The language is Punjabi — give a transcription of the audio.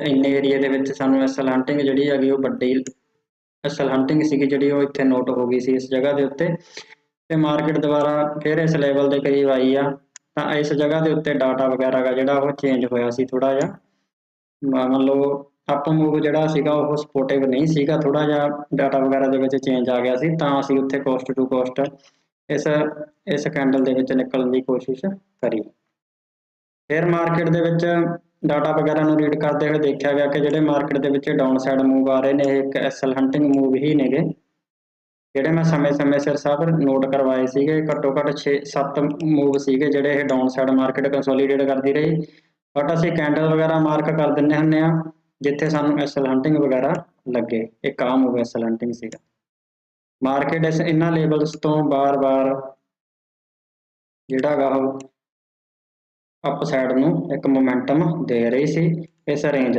ਇੰਨੇ ਏਰੀਆ ਦੇ ਵਿੱਚ ਸਾਨੂੰ ਐਸਲ ਹੰਟਿੰਗ ਜਿਹੜੀ ਹੈਗੀ ਉਹ ਵੱਡੀ ਐਸਲ ਹੰਟਿੰਗ ਸੀਗੀ ਜਿਹੜੀ ਉਹ ਇੱਥੇ ਨੋਟ ਹੋ ਗਈ ਸੀ ਇਸ ਜਗ੍ਹਾ ਦੇ ਉੱਤੇ। ਤੇ ਮਾਰਕੀਟ ਦੁਬਾਰਾ ਫਿਰ ਇਸ ਲੈਵਲ ਦੇ ਕਰੀਬ ਆਈ ਆ। ਤਾਂ ਇਸ ਜਗ੍ਹਾ ਦੇ ਉੱਤੇ ਡਾਟਾ ਵਗੈਰਾ ਦਾ ਜਿਹੜਾ ਉਹ ਚੇਂਜ ਹੋਇਆ ਸੀ ਥੋੜਾ ਜਿਹਾ। ਮੰਨ ਲਓ ਅਪ ਮੂਵ ਜਿਹੜਾ ਸੀਗਾ ਉਹ ਸਪੋਰਟਿਵ ਨਹੀਂ ਸੀਗਾ ਥੋੜਾ ਜਿਹਾ ਡਾਟਾ ਵਗੈਰਾ ਦੇ ਵਿੱਚ ਚੇਂਜ ਆ ਗਿਆ ਸੀ। ਤਾਂ ਅਸੀਂ ਉੱਥੇ ਕੋਸਟ ਟੂ ਕੋਸਟ ਇਸ ਇਸ ਕੈਂਡਲ ਦੇ ਵਿੱਚ ਨਿਕਲਣ ਦੀ ਕੋਸ਼ਿਸ਼ ਕਰੀ। ਫਿਰ ਮਾਰਕੀਟ ਦੇ ਵਿੱਚ ਡਾਟਾ ਵਗੈਰਾ ਨੂੰ ਰੀਡ ਕਰਦੇ ਹੋਏ ਦੇਖਿਆ ਗਿਆ ਕਿ ਜਿਹੜੇ ਮਾਰਕੀਟ ਦੇ ਵਿੱਚ ਡਾਊਨ ਸਾਈਡ ਮੂਵ ਆ ਰਹੇ ਨੇ, ਇਹ ਇੱਕ ਐਸਐਲ ਹੰਟਿੰਗ ਮੂਵ ਹੀ ਨੇਗੇ। ਜਿਹੜੇ ਮੈਂ ਸਮੇਂ-ਸਮੇਂ ਸਿਰ ਸਭ ਨੋਟ ਕਰਵਾਏ ਸੀਗੇ ਘੱਟੋ ਘੱਟ 6-7 ਮੂਵ ਸੀਗੇ ਜਿਹੜੇ ਇਹ ਡਾਊਨ ਸਾਈਡ ਮਾਰਕੀਟ ਕੰਸੋਲੀਡੇਟ ਕਰਦੀ ਰਹੀ। ਬਟ ਅਸੀਂ ਕੈਂਡਲ ਵਗੈਰਾ ਮਾਰਕ ਕਰ ਦਿੰਨੇ ਹੁੰਨੇ ਆ ਜਿੱਥੇ ਸਾਨੂੰ ਐਸਐਲ ਹੰਟਿੰਗ ਵਗੈਰਾ ਲੱਗੇ। ਇਹ ਕਾਮ ਹੋ ਗਿਆ ਐਸਐਲ ਹੰਟਿੰਗ ਸੀਗਾ। ਮਾਰਕੀਟ ਇਸ ਇਹਨਾਂ ਲੇਬਲਸ ਤੋਂ ਬਾਰ-ਬਾਰ ਜਿਹੜਾ ਗਾ ਉਹ ਅਪ ਸਾਈਡ ਨੂੰ ਇੱਕ ਮੋਮੈਂਟਮ ਦੇ ਰਹੀ ਸੀ। ਇਸ ਰੇਂਜ